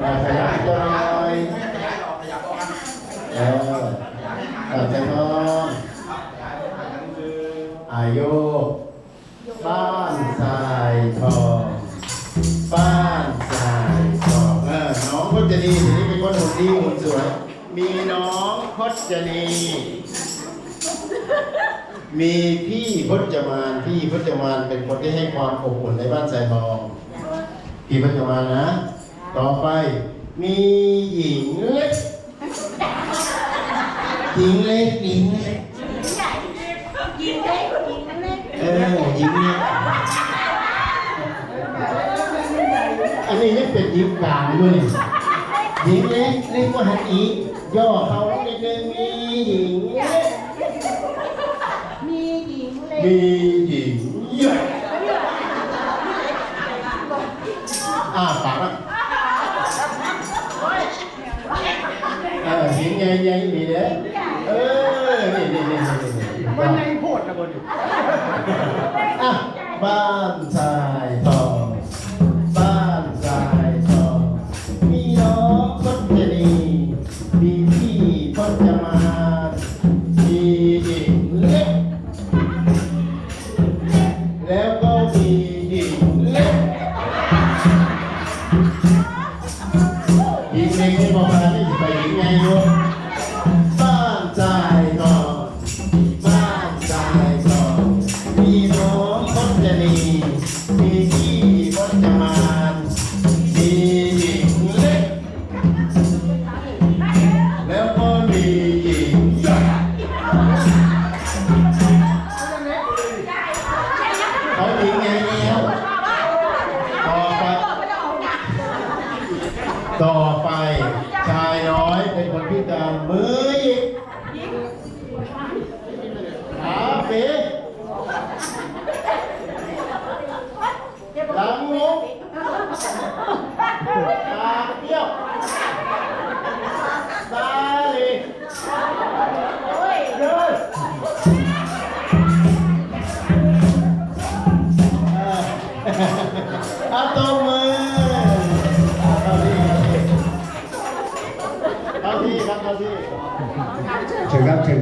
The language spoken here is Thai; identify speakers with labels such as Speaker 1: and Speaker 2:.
Speaker 1: อ่าขยับตัวหน่อยเออตัดใจพร้อมอายุบ้านทรายทองบ้านทรายทองเออน้องพจนีทีนี้เป็นคนหุ่นดีหุ่นสวยมีน้องพจนีมีพี่พจมานพี่พจมานเป็นคนที่ให้ความอบอุ่นในบ้านทรายทอง พี่พจมานนะ ต่อไป มีหญิงเล็กหญิงเล็กหญิงเล็ก
Speaker 2: ยิงได้ยิงเล็ก
Speaker 1: เออหญิงเล็กอันนี้ยังเป็นหญิงกลางด้วยหญิงเล็กเล็กกว่าหันอีกย่อเขานิดนึงมีหญิงเล็ก
Speaker 2: มีหญิงเล็ก
Speaker 1: มีหญิงใหญ่อ่าปากอะเออหญิงใหญ่ใหญ่ดีเด้อเออ นี่นี่นี่นี่นี่
Speaker 3: มันในโพดนะบนอยู่
Speaker 1: อะบ้านทราย ต่อไปชายน้อยเป็นคนพิการมือหยิกขาป๋หลังงกตาเปี้ยวตาเล็กเดินออเอาตัวมือ เอาที่